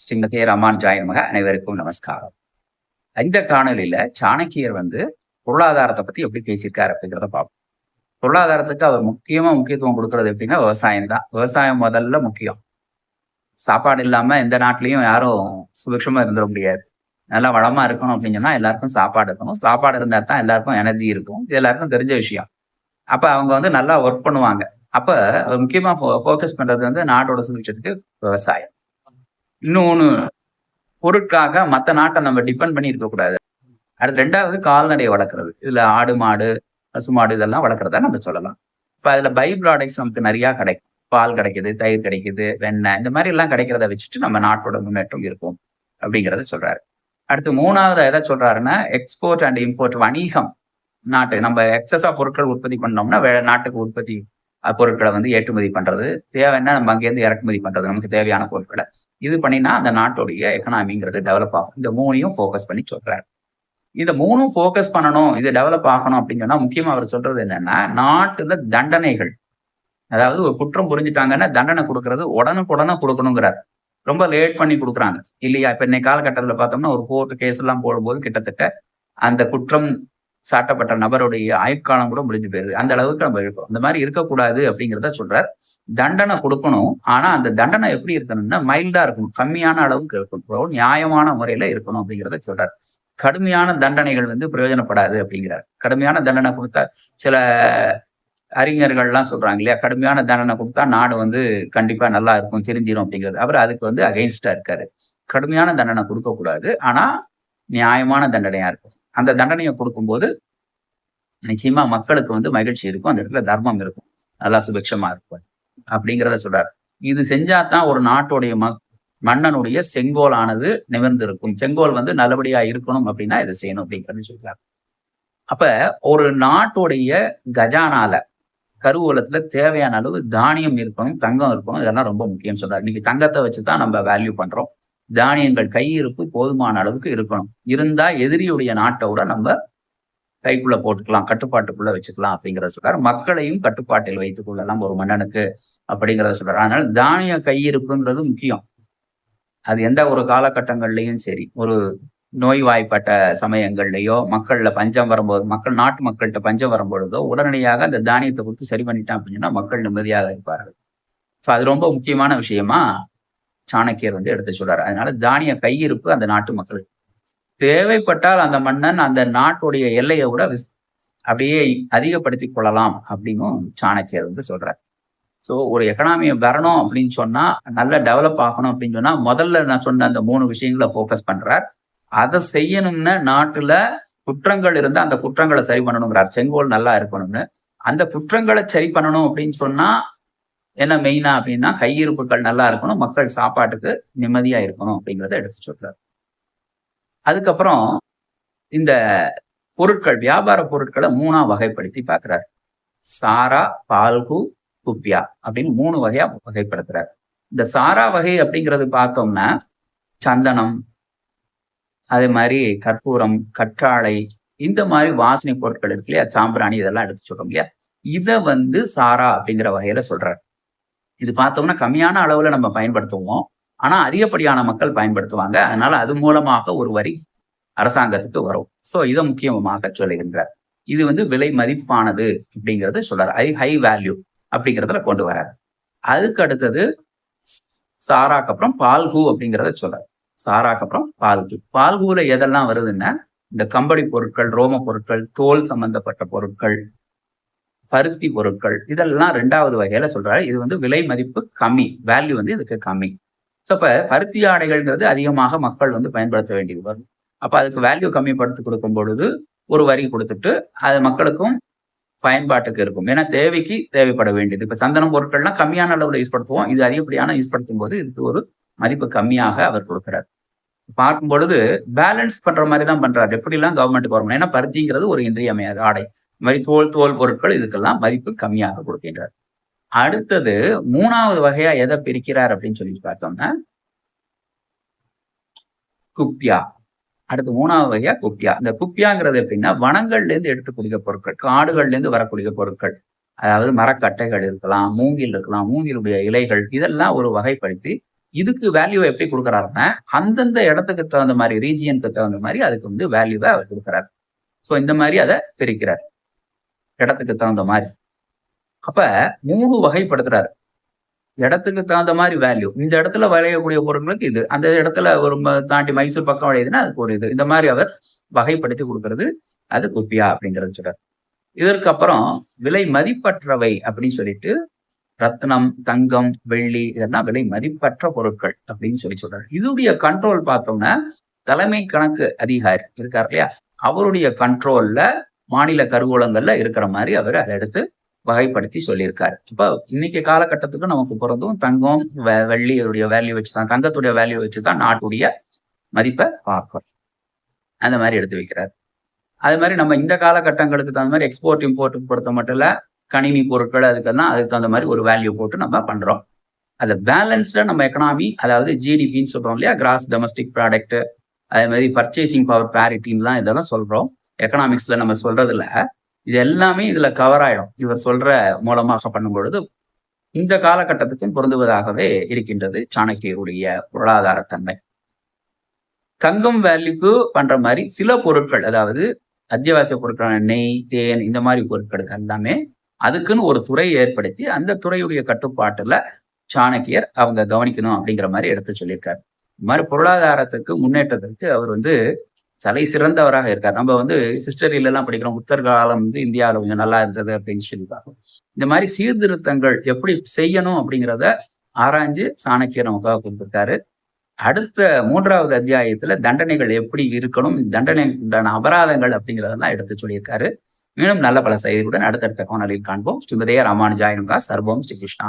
ஸ்ரீமதே ராமானுஜாய நமக அனைவருக்கும் நமஸ்காரம். இந்த காணொலியில சாணக்கியர் வந்து பொருளாதாரத்தை பத்தி எப்படி பேசியிருக்காரு அப்படிங்கிறத பார்ப்போம். பொருளாதாரத்துக்கு அவர் முக்கியமா முக்கியத்துவம் கொடுக்கறது எப்படின்னா விவசாயம் தான். விவசாயம் முதல்ல முக்கியம். சாப்பாடு இல்லாம எந்த நாட்டிலையும் யாரும் சுபிக்ஷமா இருந்துட முடியாது. நல்லா வளமா இருக்கணும் அப்படின்னு சொன்னா எல்லாருக்கும் சாப்பாடு இருக்கணும். சாப்பாடு இருந்தா தான் எல்லாருக்கும் எனர்ஜி இருக்கும். இது எல்லாருக்கும் தெரிஞ்ச விஷயம். அப்ப அவங்க வந்து நல்லா ஒர்க் பண்ணுவாங்க. அப்ப முக்கியமா ஃபோக்கஸ் பண்றது வந்து நாட்டோட சுபிக்ஷத்துக்கு விவசாயம். இன்னொன்னு பொருட்காக மத்த நாட்டை நம்ம டிபெண்ட் பண்ணி இருக்கக்கூடாது அடுத்து ரெண்டாவது கால்நடை வளர்க்குறது. இதுல ஆடு மாடு பசு மாடு இதெல்லாம் வளர்க்குறதா நம்ம சொல்லலாம். இப்ப அதுல பை ப்ராடக்ட்ஸ் நமக்கு நிறையா கிடைக்கும். பால் கிடைக்குது தயிர் கிடைக்குது வெண்ணெய் இந்த மாதிரி எல்லாம் கிடைக்கிறத வச்சுட்டு நம்ம நாட்டோட முன்னேற்றம் இருக்கும் அப்படிங்கிறத சொல்றாரு. அடுத்து மூணாவது எதை சொல்றாருன்னா எக்ஸ்போர்ட் அண்ட் இம்போர்ட் வணிகம். நாட்டு நம்ம எக்ஸஸா பொருட்கள் உற்பத்தி பண்ணோம்னா நாட்டுக்கு உற்பத்தி பொருட்களை வந்து ஏற்றுமதி பண்றது. தேவைன்னா நம்ம அங்கேருந்து இறக்குமதி பண்றது நமக்கு தேவையான பொருட்களை. இது பண்ணினா அந்த நாட்டுடைய எக்கனாமிங்கிறது டெவலப் ஆகும். இந்த மூணையும் ஃபோக்கஸ் பண்ணி சொல்றாரு. இந்த மூணும் ஃபோக்கஸ் பண்ணணும் இது டெவலப் ஆகணும் அப்படின்னு சொன்னா முக்கியமா அவர் சொல்றது என்னன்னா நாட்டுல தண்டனைகள். அதாவது ஒரு குற்றம் புரிஞ்சுட்டாங்கன்னா தண்டனை கொடுக்கறது உடனுக்குடனே கொடுக்கணுங்கிறார். ரொம்ப லேட் பண்ணி கொடுக்குறாங்க. இல்லையா? இப்ப இன்னைக்கு காலகட்டத்துல பார்த்தோம்னா ஒரு கோர்ட் கேஸ் எல்லாம் போடும்போது கிட்டத்தட்ட அந்த குற்றம் சாட்டப்பட்ட நபருடைய ஆயுட்காலம் கூட முடிஞ்சு போயிருது. அந்த அளவுக்கு நம்ம இருக்கோம். இந்த மாதிரி இருக்கக்கூடாது அப்படிங்கிறத சொல்றார். தண்டனை கொடுக்கணும். ஆனா அந்த தண்டனை எப்படி இருக்கணும்னா மைல்டா இருக்கணும். கம்மியான அளவுக்கு இருக்கணும். நியாயமான முறையில இருக்கணும் அப்படிங்கிறத சொல்றார். கடுமையான தண்டனைகள் வந்து பிரயோஜனப்படாது அப்படிங்கிறார். கடுமையான தண்டனை கொடுத்தா சில அறிஞர்கள்லாம் சொல்றாங்க இல்லையா? கடுமையான தண்டனை கொடுத்தா நாடு வந்து கண்டிப்பா நல்லா இருக்கும் தெரிஞ்சிடும் அப்படிங்கிறது. அவர் அதுக்கு வந்து அகைன்ஸ்டா இருக்காரு. கடுமையான தண்டனை கொடுக்க கூடாது ஆனா நியாயமான தண்டனையா இருக்கும் அந்த தண்டனையை கொடுக்கும்போது நிச்சயமா மக்களுக்கு வந்து மகிழ்ச்சி இருக்கும். அந்த இடத்துல தர்மம் இருக்கும். நல்லா சுபிக்ஷமா இருக்கும் அப்படிங்கிறத சொல்றாரு. இது செஞ்சாதான் ஒரு நாட்டுடைய மக் மன்னனுடைய செங்கோலானது நிமிர்ந்து இருக்கும் செங்கோல் வந்து நல்லபடியா இருக்கணும் அப்படின்னா இதை செய்யணும் அப்படிங்கிறது சொல்றாரு. அப்ப ஒரு நாட்டுடைய கஜானால கருவூலத்துல தேவையான அளவு தானியம் இருக்கணும் தங்கம் இருக்கணும் இதெல்லாம் ரொம்ப முக்கியம் சொல்றாரு. இன்னைக்கு தங்கத்தை வச்சுதான் நம்ம வேல்யூ பண்றோம். தானியங்கள் கையிருப்பு போதுமான அளவுக்கு இருக்கணும். இருந்தா எதிரியுடைய நாட்டோட நம்ம கைக்குள்ள போட்டுக்கலாம் கட்டுப்பாட்டுக்குள்ள வச்சுக்கலாம் அப்படிங்கிறத சொல்றாரு. மக்களையும் கட்டுப்பாட்டில் வைத்துக் கொள்ளலாம் ஒரு மன்னனுக்கு அப்படிங்கிறத சொல்றாரு. அதனால தானிய கையிருப்புங்கிறது முக்கியம். அது எந்த ஒரு காலகட்டங்கள்லயும் சரி ஒரு நோய்வாய்ப்பட்ட சமயங்கள்லயோ மக்கள்ல பஞ்சம் வரும்போது மக்கள் நாட்டு மக்கள்கிட்ட பஞ்சம் வரும்பொழுதோ உடனடியாக அந்த தானியத்தை கொடுத்து சரி பண்ணிட்டான் அப்படின்னா மக்கள் நிம்மதியாக இருப்பார்கள். ஸோ அது ரொம்ப முக்கியமான விஷயமா? சாணக்கியர் வந்து எடுத்து சொல்றாரு. அதனால தானிய கையிருப்பு அந்த நாட்டு மக்களுக்கு. தேவைப்பட்டால் அந்த மன்னன் அந்த நாட்டுடைய எல்லையை விட விஸ்- அப்படியே அதிகப்படுத்தி கொள்ளலாம் அப்படின்னும் சாணக்கியர் வந்து சொல்றாரு. ஸோ ஒரு எக்கனாமியை வரணும் அப்படின்னு சொன்னா நல்லா டெவலப் ஆகணும் அப்படின்னு சொன்னா முதல்ல நான் சொன்ன அந்த மூணு விஷயங்களை ஃபோக்கஸ் பண்றார். அதை செய்யணும்னு நாட்டுல குற்றங்கள் இருந்தால் அந்த குற்றங்களை சரி பண்ணணுங்கிறார். செங்கோல் நல்லா இருக்கணும்னு. அந்த குற்றங்களை சரி பண்ணணும் அப்படின்னு சொன்னா என்ன மெயினா அப்படின்னா கையிருப்புகள் நல்லா இருக்கணும் மக்கள் சாப்பாட்டுக்கு நிம்மதியா இருக்கணும் அப்படிங்கிறத எடுத்து சொல்றாரு. அதுக்கப்புறம் இந்த பொருட்கள் வியாபார பொருட்களை மூணா வகைப்படுத்தி பார்க்கிறார். சாரா பால்கு குப்பியா அப்படின்னு மூணு வகையா வகைப்படுத்துறாரு. இந்த சாரா வகை அப்படிங்கிறது பார்த்தோம்னா சந்தனம் அதே மாதிரி கற்பூரம் கற்றாழை இந்த மாதிரி வாசனை பொருட்கள் இருக்கு இல்லையா சாம்பிராணி இதெல்லாம் எடுத்து சொல்றோம் இல்லையா? இதை வந்து சாரா அப்படிங்கிற வகையில சொல்றாரு. இது பார்த்தோம்னா கம்மியான அளவில் நம்ம பயன்படுத்துவோம். ஆனால் அதிகப்படியான மக்கள் பயன்படுத்துவாங்க. அதனால அது மூலமாக ஒரு வரி அரசாங்கத்துக்கு வரும். ஸோ இதை முக்கியமாக சொல்லுகின்றார். இது வந்து விலை மதிப்பானது அப்படிங்கிறது சொல்றாரு. ஹை ஹை வேல்யூ அப்படிங்கிறதுல கொண்டு வராரு அதுக்கு அடுத்தது சாராக்கு அப்புறம் பால்கு அப்படிங்கிறத சொல்றாரு. சாராக்கு அப்புறம் பால்கு. பால்குல எதெல்லாம் வருதுன்னா இந்த கம்பளி பொருட்கள் ரோம பொருட்கள் தோல் சம்பந்தப்பட்ட பொருட்கள் பருத்தி பொருட்கள் இதெல்லாம் ரெண்டாவது வகையில சொல்றாரு. இது வந்து விலை மதிப்பு கம்மி வேல்யூ வந்து இதுக்கு கம்மி. ஸோ இப்போ பருத்தி ஆடைகள்ங்கிறது அதிகமாக மக்கள் வந்து பயன்படுத்த வேண்டியது. வரும் அப்ப அதுக்கு வேல்யூ கம்மிப்படுத்தி கொடுக்கும் பொழுது ஒரு வரி கொடுத்துட்டு அது மக்களுக்கும் பயன்பாட்டுக்கு இருக்கும். ஏன்னா தேவைக்கு தேவைப்பட வேண்டியது. இப்ப சந்தனம் பொருட்கள்லாம் கம்மியான அளவுல யூஸ் படுத்துவோம். இது அதிகப்படியான யூஸ் படுத்தும் போது இதுக்கு ஒரு மதிப்பு கம்மியாக அவர் கொடுக்கிறார். பார்க்கும் பொழுது பேலன்ஸ் பண்ற மாதிரி தான் பண்றாரு. எப்படிலாம் கவர்மெண்ட் கவர்மெண்ட் ஏன்னா பருத்திங்கிறது ஒரு இன்றியமையாத ஆடை. மாதிரி தோல் தோல் பொருட்கள் இதுக்கெல்லாம் மதிப்பு கம்மியாக கொடுக்கின்றார். அடுத்தது மூணாவது வகையா எதை பிரிக்கிறார் அப்படின்னு சொல்லி பார்த்தோம்னா குப்பியா அடுத்து மூணாவது வகையா குப்பியா இந்த குப்பியாங்கிறது எப்படின்னா வனங்கள்ல இருந்து எடுத்துக்கூடிய பொருட்கள் காடுகள்ல இருந்து வரக்கூடிய பொருட்கள். அதாவது மரக்கட்டைகள் இருக்கலாம் மூங்கில் இருக்கலாம் மூங்கிலுடைய இலைகள் இதெல்லாம் ஒரு வகைப்படுத்தி இதுக்கு வேல்யூ எப்படி கொடுக்குறாருன்னா அந்தந்த இடத்துக்கு தகுந்த மாதிரி ரீஜியனுக்கு தகுந்த மாதிரி அதுக்கு வந்து வேல்யூவை அவர் கொடுக்குறாரு. ஸோ இந்த மாதிரி அதை பிரிக்கிறார். இடத்துக்கு தகுந்த மாதிரி. அப்ப மூணு வகைப்படுத்துறாரு. இடத்துக்கு தகுந்த மாதிரி வேல்யூ இந்த இடத்துல விளையக்கூடிய பொருட்களுக்கு இது. அந்த இடத்துல ஒரு ம- தாண்டி மைசூர் பக்கம் விளையுதுன்னா அதுக்கு ஒரு இது. இந்த மாதிரி அவர் வகைப்படுத்தி கொடுக்கறது அது குப்பியா அப்படிங்கிறது சொல்றாரு. இதற்கு அப்புறம் விலை மதிப்பற்றவை அப்படின்னு சொல்லிட்டு ரத்னம் தங்கம் வெள்ளி இதெல்லாம் விலை மதிப்பற்ற பொருட்கள் அப்படின்னு சொல்லி சொல்றாரு. இதுடைய கண்ட்ரோல் பார்த்தோம்னா தலைமை கணக்கு அதிகாரி இருக்கார் இல்லையா? அவருடைய கண்ட்ரோல்ல மாநில கருவூலங்கள்ல இருக்கிற மாதிரி அவர் அதை எடுத்து வகைப்படுத்தி சொல்லியிருக்காரு. இப்போ இன்னைக்கு காலகட்டத்துக்கு நமக்கு பிறந்தும் தங்கம் வெள்ளியுடைய வேல்யூ வச்சு தான் தங்கத்துடைய வேல்யூ வச்சு தான் நாட்டுடைய மதிப்பை பார்க்கிறோம். அந்த மாதிரி எடுத்து வைக்கிறாரு. அது மாதிரி நம்ம இந்த காலகட்டங்களுக்கு தகுந்த மாதிரி எக்ஸ்போர்ட் இம்போர்ட் பொறுத்த மட்டும் இல்ல கணினி பொருட்கள் அதுக்கெல்லாம் அதுக்கு தகுந்த மாதிரி ஒரு வேல்யூ போட்டு நம்ம பண்றோம். அந்த பேலன்ஸ்ட நம்ம எக்கனாமி அதாவது ஜிடிபின்னு சொல்றோம் இல்லையா கிராஸ் டொமஸ்டிக் ப்ராடக்ட் அதே மாதிரி பர்ச்சேசிங் பவர் பேரிட்டின்லாம் இதெல்லாம் சொல்றோம். எக்கனாமிக்ஸ்ல நம்ம சொல்றதுல இது எல்லாமே இதுல கவர் ஆயிடும். இவர் சொல்ற மூலமாக பண்ணும்பொழுது இந்த காலகட்டத்துக்கும் பொருந்துவதாகவே இருக்கின்றது சாணக்கியருடைய பொருளாதாரத்தன்மை தங்கம் வேல்யூக்கு பண்ற மாதிரி சில பொருட்கள் அதாவது அத்தியாவசிய பொருட்களான நெய் தேன் இந்த மாதிரி பொருட்கள் எல்லாமே அதுக்குன்னு ஒரு துறை ஏற்படுத்தி அந்த துறையுடைய கட்டுப்பாட்டுல சாணக்கியர் அவங்க கவனிக்கணும் அப்படிங்கிற மாதிரி எடுத்து சொல்லியிருக்காரு. இந்த மாதிரி பொருளாதாரத்துக்கு முன்னேற்றத்திற்கு அவர் வந்து தலை சிறந்தவராக இருக்கார். நம்ம வந்து ஹிஸ்டரியிலலாம் படிக்கிறோம். புத்தர் காலம் வந்து இந்தியாவில் கொஞ்சம் நல்லா இருந்தது அப்படின்னு சொல்லி இந்த மாதிரி சீர்திருத்தங்கள் எப்படி செய்யணும் அப்படிங்கிறத ஆராய்ஞ்சு சாணக்கியர் நமக்காக கொடுத்துருக்காரு. அடுத்த மூன்றாவது அத்தியாயத்துல தண்டனைகள் எப்படி இருக்கணும் தண்டனை உண்டான அபராதங்கள் அப்படிங்கிறதெல்லாம் எடுத்து சொல்லியிருக்காரு. மேலும் நல்ல பல செய்திகளுடன் அடுத்தடுத்த கோணலில் காண்போம். ஸ்ரீமதே ராமானுஜாயனுகா. சர்வம் ஸ்ரீ கிருஷ்ணா.